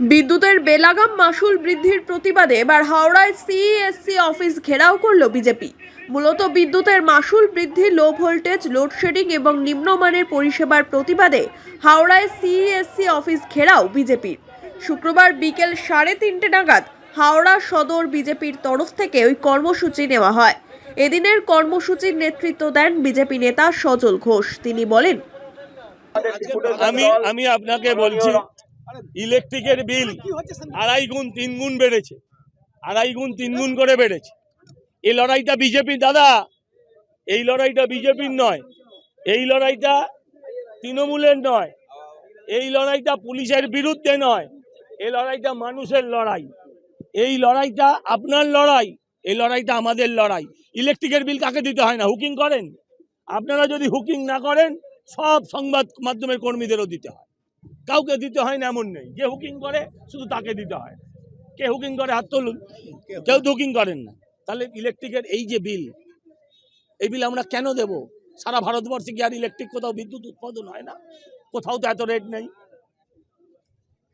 বিদ্যুতের বেলাগাম মাসুল বৃদ্ধির প্রতিবাদে এবার হাওড়ায় সিএসসি অফিস ঘেরাও করল বিজেপি। মূলত বিদ্যুতের মাসুল বৃদ্ধি, লো ভোল্টেজ, লোডশেডিং এবং নিম্নমানের পরিষেবার প্রতিবাদে হাওড়ায় সিএসসি অফিস ঘেরাও বিজেপির। শুক্রবার বিকেল সাড়ে তিনটে নাগাদ হাওড়া সদর বিজেপির তরফ থেকে ওই কর্মসূচি নেওয়া হয়। এদিনের কর্মসূচির নেতৃত্ব দেন বিজেপি নেতা সজল ঘোষ। তিনি বলেন, আমি আমি আপনাকে বলছি ইলেকট্রিকের বিল আড়াই গুণ তিন গুণ বেড়েছে। আড়াই গুণ তিন গুণ করে বেড়েছে। এই লড়াইটা বিজেপির দাদা এই লড়াইটা বিজেপির নয়। এই লড়াইটা তৃণমূলের নয়। এই লড়াইটা পুলিশের বিরুদ্ধে নয়। এই লড়াইটা মানুষের লড়াই। এই লড়াইটা আপনার লড়াই এই লড়াইটা আমাদের লড়াই। ইলেকট্রিকের বিল কাকে দিতে হয় না? হুকিং করেন? আপনারা যদি হুকিং না করেন সব সংবাদ মাধ্যমের কর্মীদেরও দিতে হয়। কাউকে দিতে হয় না এমন নেই। যে হুকিং করে, শুধু তাকে দিতে হয়। কে হুকিং করে, হাত তুলুন। কেউ তো হুকিং করেন না। তাহলে ইলেকট্রিকের এই যে বিল এই বিল আমরা কেন দেব? সারা ভারতবর্ষে কি আর ইলেকট্রিক কোথাও বিদ্যুৎ উৎপাদন হয় না? কোথাও তো এত রেট নেই।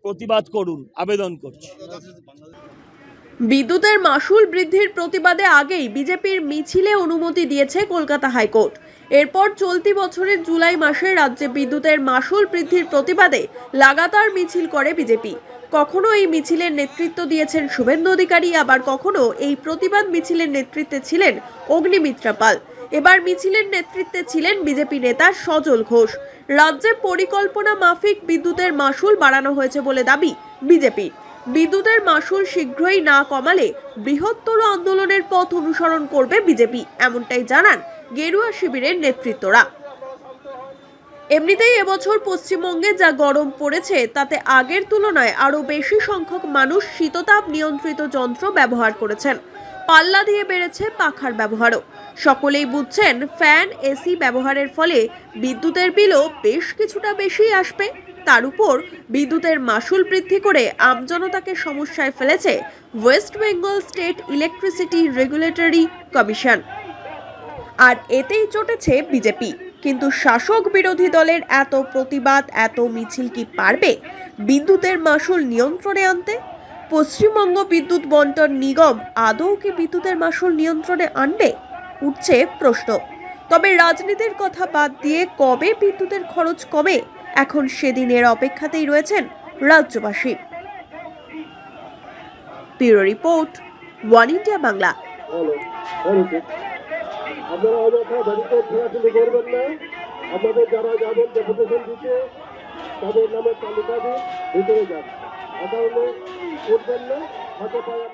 প্রতিবাদ করুন, আবেদন করছি। বিদ্যুতের মাসুল বৃদ্ধির প্রতিবাদে আগেই বিজেপির মিছিলে অনুমতি দিয়েছে কলকাতা হাইকোর্ট। এরপর চলতি বছরের জুলাই মাসে রাজ্যে বিদ্যুতের মাসুল বৃদ্ধির প্রতিবাদে লাগাতার মিছিল করে বিজেপি। কখনো এই মিছিলের নেতৃত্ব দিয়েছেন শুভেন্দু অধিকারী, আবার কখনো এই প্রতিবাদ মিছিলের নেতৃত্বে ছিলেন অগ্নিমিত্রা পাল। এবার মিছিলের নেতৃত্বে ছিলেন বিজেপি নেতা সজল ঘোষ। রাজ্যে পরিকল্পনা মাফিক বিদ্যুতের মাসুল বাড়ানো হয়েছে বলে দাবি বিজেপি। বিদ্যুতের মাসুল শীঘ্রই না কমালে বৃহত্তর আন্দোলনের পথ অনুসরণ করবে বিজেপি, এমনটাই জানান গেরুয়া শিবিরের নেতৃত্বরা। এমনিতেই এবছর পশ্চিমবঙ্গে যা গরম পড়েছে, তাতে আগের তুলনায় আরও বেশি সংখ্যক মানুষ শীততাপ নিয়ন্ত্রিত যন্ত্র ব্যবহার করেছেন। পাল্লা দিয়ে বেড়েছে পাখার ব্যবহারও। সকলেই বুঝছেন, ফ্যান, এসি ব্যবহারের ফলে বিদ্যুতের বিলও বেশ কিছুটা বেশি আসবে। তার উপর বিদ্যুতের মাসুল বৃদ্ধি করে আমজনতাকে সমস্যায় ফেলেছে West Bengal State Electricity Regulatory Commission. আর এতেই চটেছে বিজেপি। কিন্তু শাসক বিরোধী দলের এত প্রতিবাদ, এত মিছিল কি পারবে? বিদ্যুতের মাসুল নিয়ন্ত্রণে আনতে? পশ্চিমবঙ্গ বিদ্যুৎ বন্টন নিগম আদৌ কি বিদ্যুতের মাসুল নিয়ন্ত্রণে আনবে? উঠছে প্রশ্ন। তবে রাজনীতির কথা বাদ দিয়ে কবে বিদ্যুতের খরচ কমে? এখন সেদিনের অপেক্ষাতেই রয়েছেন রাজ্যবাসী। Report, One India Bangla. আপনারা অযথা বাড়িতে ঠেলাঠেলি করবেন না। আপনাদের যারা যাবেন ডেপুটেশন দিতে তাদের নামের তালিকা দিয়ে ভিতরে যান। অকারণে করবেন না, হাতে পায়ে